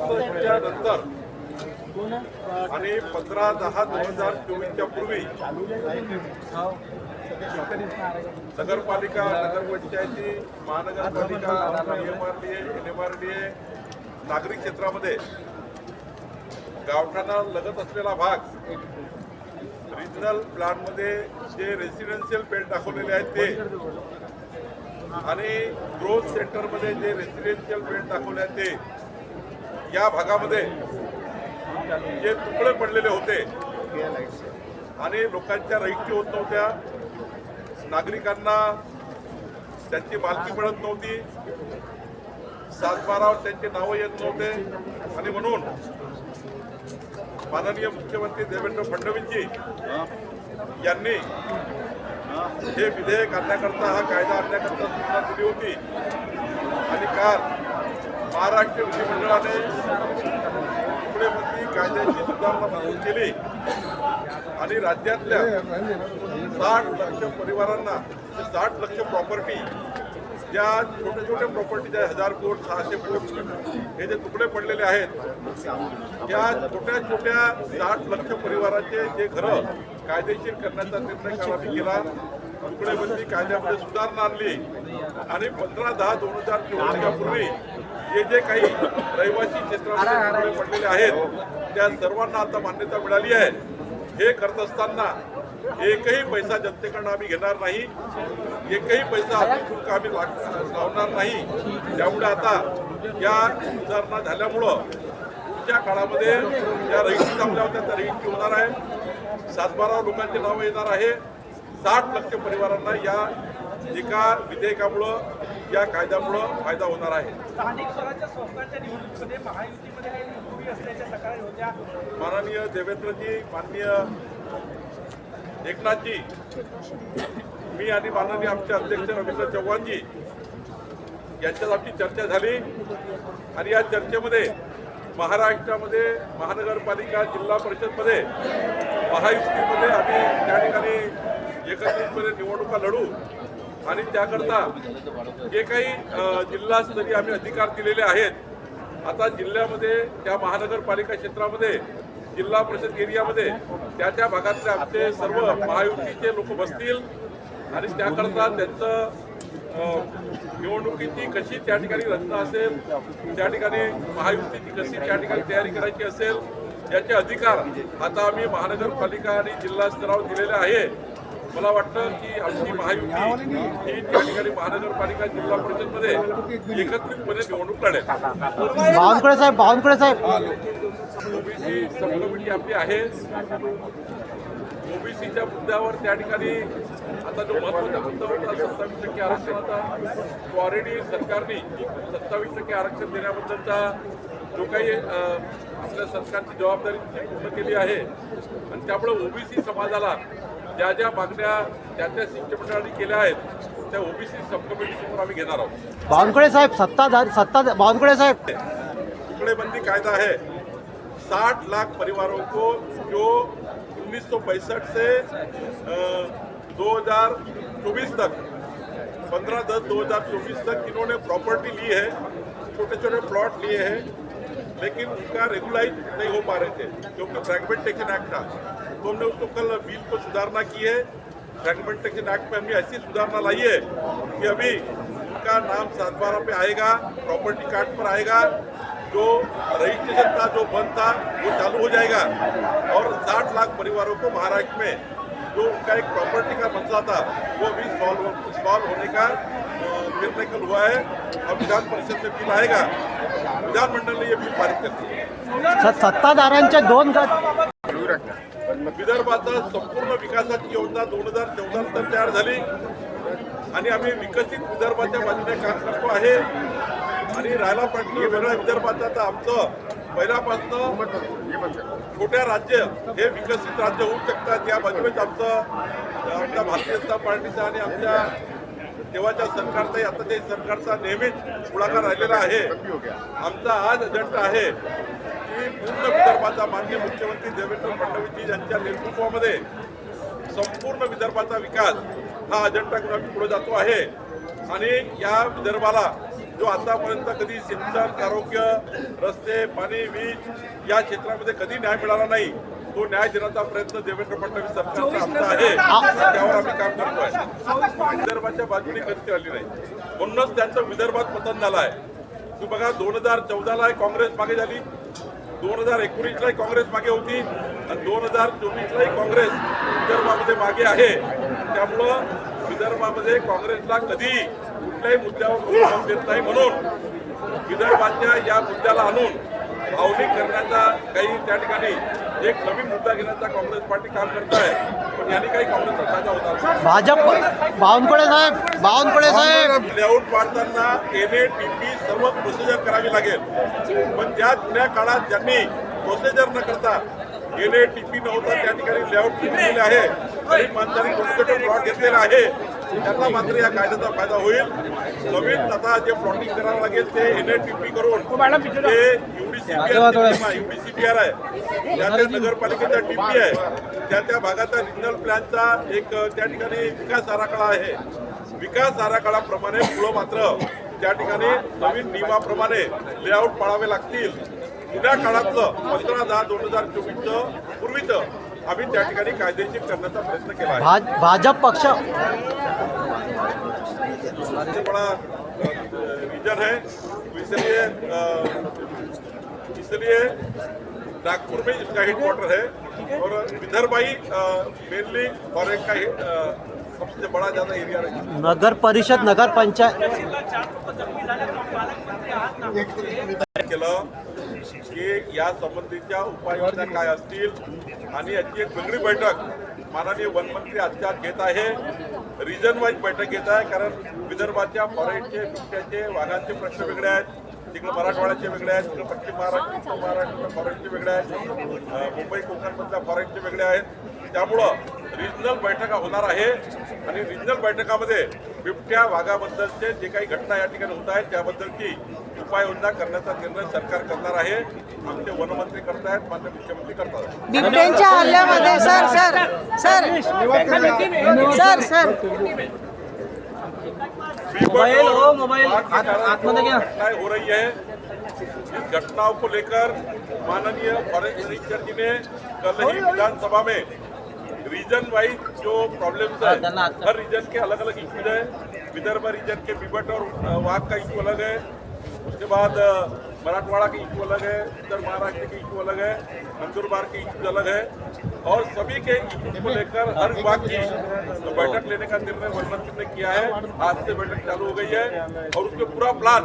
नंतर आणि पंधरा दहा दोन हजार चोवीसच्या पूर्वी नगरपालिका नगरपंचायती महानगरपालिका एमआरडीए एनएमआरडीए नागरिक क्षेत्रामध्ये गावठाणा लगत असलेला भाग रिजनल प्लॅनमध्ये जे रेसिडेन्शियल बेल्ट दाखवलेले आहेत ते आणि ग्रोथ सेंटरमध्ये जे रेसिडेन्शियल बेल्ट दाखवले आहेत ते या भागामध्ये जे तुकडे पडलेले होते आणि लोकांच्या रहिकी होत नव्हत्या. नागरिकांना त्यांची मालकी मिळत नव्हती. सातबारावर त्यांचे नावं येत नव्हते. आणि म्हणून माननीय मुख्यमंत्री देवेंद्र फडणवीसजी यांनी हे विधेयक आणण्याकरता हा कायदा आणण्याकरता सूचना दिली होती. आणि काल महाराष्ट्र विधिमंडळाने तुकडेबंदी कायद्याची सुधारणा मागून केली. आणि राज्यातल्या साठ लक्ष परिवारांना म्हणजे साठ लक्ष प्रॉपर्टी ज्या छोट्या छोट्या प्रॉपर्टी ज्या हजार कोट सहाशे कोट हे जे तुकडे पडलेले आहेत या छोट्या छोट्या साठ लक्ष परिवाराचे जे घरं कायदेशीर करण्याचा निर्णय काल. केला तुकडेबंदी कायद्यामध्ये सुधारणा आणली. आणि पंधरा दहा दोन हजार चोवीसच्या पूर्वी जे जे काही रहिवासी क्षेत्रामध्ये पडलेले आहेत त्या सर्वांना आता मान्यता मिळाली आहे. हे करत असताना एकही पैसा जनतेकडनं आम्ही घेणार नाही एकही पैसा शुल्क आम्ही लाग- लावणार नाही. त्यामुळे आता या सुधारणा झाल्यामुळं पुढच्या काळामध्ये ज्या रहिती थांबल्या होत्या त्या रहिती होणार आहे सातबारा लोकांचे नावं येणार आहे. साठ लक्ष परिवारांना या एका विधेयकामुळं या कायद्यामुळं फायदा होणार आहे. स्थानिक स्वराज्य संस्थांच्या निवडणुकीमध्ये महायुतीमध्ये काही उभी असल्याच्या तक्रारी होत्या. माननीय देवेंद्रजी माननीय एकनाथजी मी आणि माननीय आमचे अध्यक्ष रवींद्र चव्हाणजी यांच्यात आमची चर्चा झाली. आणि या चर्चेमध्ये महाराष्ट्रामध्ये महानगरपालिका जिल्हा परिषदमध्ये महायुतीमध्ये आम्ही त्या ठिकाणी एकत्रितपणे निवडणुका लढू. आणि त्याकरता जे काही जिल्हास्तरीय आम्ही अधिकार दिलेले आहेत आता जिल्ह्यामध्ये त्या महानगरपालिका क्षेत्रामध्ये जिल्हा परिषद एरियामध्ये त्या त्या भागातले आमचे सर्व महायुतीचे लोक बसतील. आणि त्याकरता त्यांचं निवडणुकीची कशी त्या ठिकाणी रचना असेल त्या ठिकाणी महायुतीची कशी त्या ठिकाणी तयारी करायची असेल याचे अधिकार आता आम्ही महानगरपालिका आणि जिल्हा स्तरावर दिलेले आहे. मला वाटतं की आमची महायुती ही त्या ठिकाणी महानगरपालिका जिल्हा परिषदमध्ये एकत्रितपणे निवडणूक लढेल. बावनकुळे साहेब बावनकुळे साहेब. ओबीसी सब कमिटी आपली आहे. ओबीसीच्या मुद्द्यावर त्या ठिकाणी आता जो महत्त्वाचा मुद्दा होता सत्तावीस टक्के आरक्षणाचा तो ऑलरेडी सरकारने सत्तावीस टक्के आरक्षण देण्याबद्दलचा जो काही आपल्या सरकारची जबाबदारी पूर्ण केली आहे. आणि त्यामुळे ओबीसी समाजाला ज्या ज्या मागण्या त्या त्या शिष्टमंडळाने केल्या आहेत त्या ओबीसी सब कमिटीसमोर आम्ही घेणार आहोत. बावनकुळे साहेब सत्ताधार सत्ता बावनकुळे साहेब. टुकड़ेबंदी कायदा है साठ लाख परिवारों को जो उन्नीस से दो हजार चौबीस तक पंद्रह दस दो हजार चौबीस तक इन्होंने प्रॉपर्टी ली है छोटे छोटे प्लॉट लिए हैं लेकिन उनका रेगुलाइज नहीं हो पा रहे थे क्योंकि फ्रैगमेंटेशन एक्ट था। तो हमने उसको कल बिल को सुधारना की है। फ्रैगमेंटेशन एक्ट में हमने ऐसी सुधारना लाई है कि अभी उनका नाम सात बारह पे आएगा प्रॉपर्टी कार्ड पर आएगा जो रजिस्ट्रेशन था जो बंद था वो चालू हो जाएगा। और 60 लाख परिवारों को महाराष्ट्र में जो उनका एक प्रॉपर्टी का मसला था वो भी सॉल्व सॉल्व होने का निर्णय कल हुआ है। और विधान परिषद में बिल आएगा। विधानमंडल ने ये बिल पारित कर दिया। सत्ताधाऱ्यांचे दोन गट विदर्भाचा संपूर्ण विकासाची योजना दोन हजार चौदा नंतर तयार झाली. आणि आम्ही विकसित विदर्भाच्या बाजूने काम करतो आहे. आणि राहायला पाटणी वेगळ्या विदर्भाचं तर आमचं पहिल्यापासून छोट्या राज्य हे विकसित राज्य होऊ शकतात. या बाजूनेच आमचं आमच्या भारतीय जनता पार्टीचा आणि आमच्या तेव्हाच्या सरकारचाही आता ते सरकारचा नेहमीच पुढाकार राहिलेला आहे. आमचा आज अजेंडा आहे की पूर्ण विदर्भाचा माननीय मुख्यमंत्री देवेंद्र फडणवीसजी यांच्या नेतृत्वामध्ये संपूर्ण विदर्भाचा विकास हा अजेंडा घेऊन आम्ही पुढे जातो आहे. आणि या विदर्भाला जो आतापर्यंत कधी सिंचन आरोग्य रस्ते पाणी वीज या क्षेत्रामध्ये कधी न्याय मिळाला नाही तो न्याय देण्याचा प्रयत्न देवेंद्र फडणवीस सरकारचा आमचा आहे. त्यावर आम्ही काम करतोय. विदर्भाच्या बाजूने कधी आली नाही. म्हणूनच त्यांचं विदर्भात पतन झालं आहे. तुम्ही बघा दोन हजार चौदाला काँग्रेस मागे झाली. दोन हजार एकोणीसलाही काँग्रेस मागे होती आणि दोन हजार चोवीसलाही काँग्रेस विदर्भामध्ये मागे आहे. त्यामुळं विदर्भामध्ये काँग्रेसला कधी कुठल्याही मुद्द्यावर देत नाही म्हणून विदर्भाच्या या मुद्द्याला आणून भावनिक करण्याचा काही त्या ठिकाणी एक नवीन मुद्दा घेण्याचा काँग्रेस पार्टी काम करत आहे पण यांनी काही काँग्रेसचा फायदा होता. भाजप बावनकुळे साहेब बावनकुळे साहेब. लेआउट पाडताना एन ए टी पी सर्व प्रोसिजर करावी लागेल. पण त्या जुन्या काळात ज्यांनी प्रोसिजर न करता एन ए टी पी नव्हता त्या ठिकाणी लेआउट केलेले आहे. गरीब माणसांनी छोटे प्लॉट घेतलेले आहे त्यांना मात्र या कायद्याचा फायदा होईल. नवीन आता जे प्लॉटिंग करावं लागेल ते एन ए टी पी करून ते युडीसीपीआर युडीसीपीआर आहे त्या त्या नगरपालिकेचा टीपी आहे त्या त्या भागाचा रिजनल प्लॅनचा एक त्या ठिकाणी विकास आराखडा आहे. विकास आराखडाप्रमाणे पुढं मात्र त्या ठिकाणी नवीन नियमाप्रमाणे लेआउट पाळावे लागतील. जुन्या काळातलं पंधरा दहा दोन हजार चोवीसचं पूर्वीचं आम्ही त्या ठिकाणी कायदेशीर करण्याचा प्रयत्न केला आहे. भाज भाजप पक्ष सबसे बड़ा रीजन है तो इसलिए अ, इसलिए नागपुर में इसका हेडक्वार्टर है और विदर्भ ही मेनली फॉरेन का ही, अ, सबसे बड़ा ज्यादा एरिया है नगर परिषद नगर पंचायत केलं. की या संबंधीच्या उपाययोजना काय असतील? आणि याची एक वेगळी बैठक माननीय वनमंत्री आजच्या घेत आहे. रिजन वाईज बैठक घेत आहे कारण विदर्भाच्या फॉरेस्टचे बिबट्याचे वाघांचे प्रश्न वेगळे आहेत. तिकडे मराठवाड्याचे वेगळे आहेत तिकडे पश्चिम महाराष्ट्र उत्तर महाराष्ट्र फॉरेस्टचे वेगळे आहेत. मुंबई कोकणमधल्या फॉरेस्टचे वेगळे आहेत. त्यामुळं रिजनल बैठका होणार आहे. आणि रिजनल बैठकामध्ये बिबट्या वाघाबद्दलचे जे काही घटना या ठिकाणी होत आहेत त्याबद्दलची उपाययोजना करण्याचा निर्णय सरकार करणार आहे. आमचे वनमंत्री करतायत मान्य मुख्यमंत्री करतात. बिबट्यांच्या हल्ल्यामध्ये sir sir sir. Sir sir. Mobile हो मोबाइल आत्महत्या क्या घटनाएँ हो रही है? इस घटनाओं को लेकर माननीय फॉरेस्ट मिनिस्टर जी ने कल ही विधानसभा में रीजन वाइज जो प्रॉब्लम्स है हर रीजन के अलग अलग इश्यूज़ है। विदर्भ रीजन के बिबट और अ, वाघ का इशू अलग है। उसके बाद मराठवाड़ा की इशू अलग है, उत्तर महाराष्ट्र की इशू अलग है नंदुरबार की इशू अलग है, और सभी के इशू को लेकर हर विभाग की तो बैठक लेने का निर्णय मंत्री ने किया है। आज से बैठक चालू हो गई है, और उसमें पूरा प्लान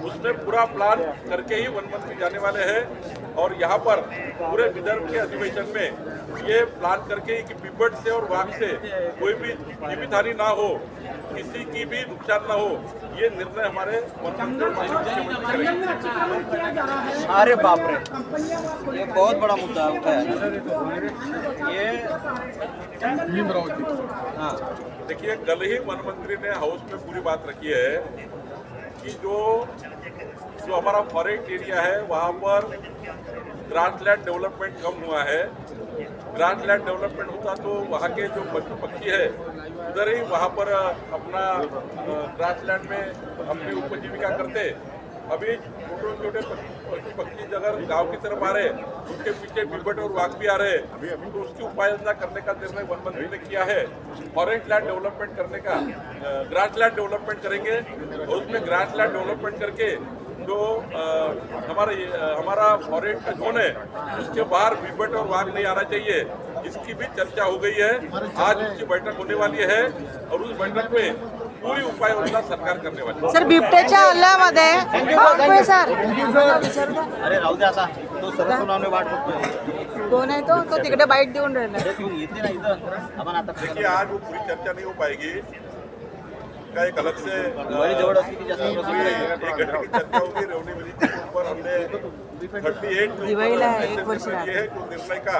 उसमें पूरा प्लान करके ही वन मंत्री जाने वाले हैं और यहाँ पर पूरे विदर्भ के अधिवेशन में ये प्लान करके कि बिबट से और वाघ से कोई भी जीवित हानि ना हो किसी की भी नुकसान ना हो ये निर्णय हमारे अरे बाप रे ये बहुत बड़ा मुद्दा उठा है। ये हाँ। देखिए कल ही वन मंत्री ने हाउस में पूरी बात रखी है। कि जो जो हमारा फॉरेस्ट एरिया है, वहाँ पर ग्रासलैंड डेवलपमेंट कम हुआ है। ग्रासलैंड डेवलपमेंट होता तो वहाँ के जो पशु पक्षी है, उधर ही वहाँ पर अपना ग्रासलैंड में अपनी उपजीविका करते। अभी छोटे छोटे पशु पक्षी अगर गाँव की तरफ़ आ रहे उसके पीछे बिबट और वाघ भी आ रहे तो उसकी उपाययोजना करने का निर्णय वन मंत्री ने किया है। फॉरेस्ट लैंड डेवलपमेंट करने का ग्रास लैंड डेवलपमेंट करेंगे और उसमें ग्रास लैंड डेवलपमेंट करके जो हमारा हमारा फॉरेस्ट का जोन है, उसके बाहर बिबट और वाघ नहीं आना चाहिए। इसकी भी चर्चा हो गई है। आज उसकी बैठक होने वाली है और उस बैठक में पूरी उपाय योजना सरकार करने वाली? सर बिबट्याच्या हल्ल्यामध्ये सर अरे राहू दे आता. तो सर्व सुनावणे वाट बघतोय. कोण आहे तो? तो तिकडे बाईट देऊन राहिला. अरे तू येते ना इथं. आपण आता देखिए आज वो पूरी चर्चा नहीं हो पाएगी। का एक अलग से. एक घंटे की चर्चा होगी रेवनी मिली के ऊपर हमने थर्टी एट निर्णय का।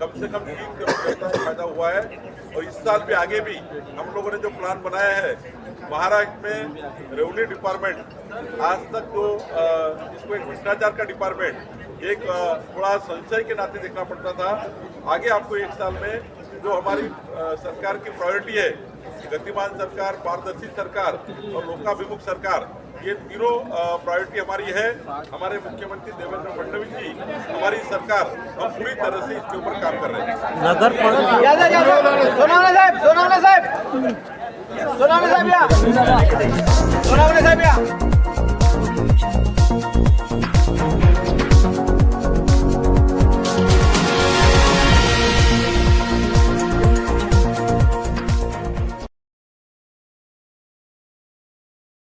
कम से कम तीन करोड़ जनता को फ़ायदा हुआ है और इस साल भी आगे भी हम लोगों ने जो प्लान बनाया है महाराष्ट्र में रेवन्यू डिपार्टमेंट आज तक जो अ, इसको एक भ्रष्टाचार का डिपार्टमेंट एक थोड़ा संशय के नाते देखना पड़ता था। आगे आपको एक साल में जो हमारी सरकार की प्रायोरिटी है गतिमान सरकार पारदर्शी सरकार और लोकाभिमुख सरकार ये तीनों प्रायोरिटी हमारी है। हमारे मुख्यमंत्री देवेंद्र फडणवीस जी हमारी सरकार हम पूरी तरह से इसके ऊपर काम कर रहे हैं। नगर साहब साहब साहब। साहब साहेब या। साहेब या।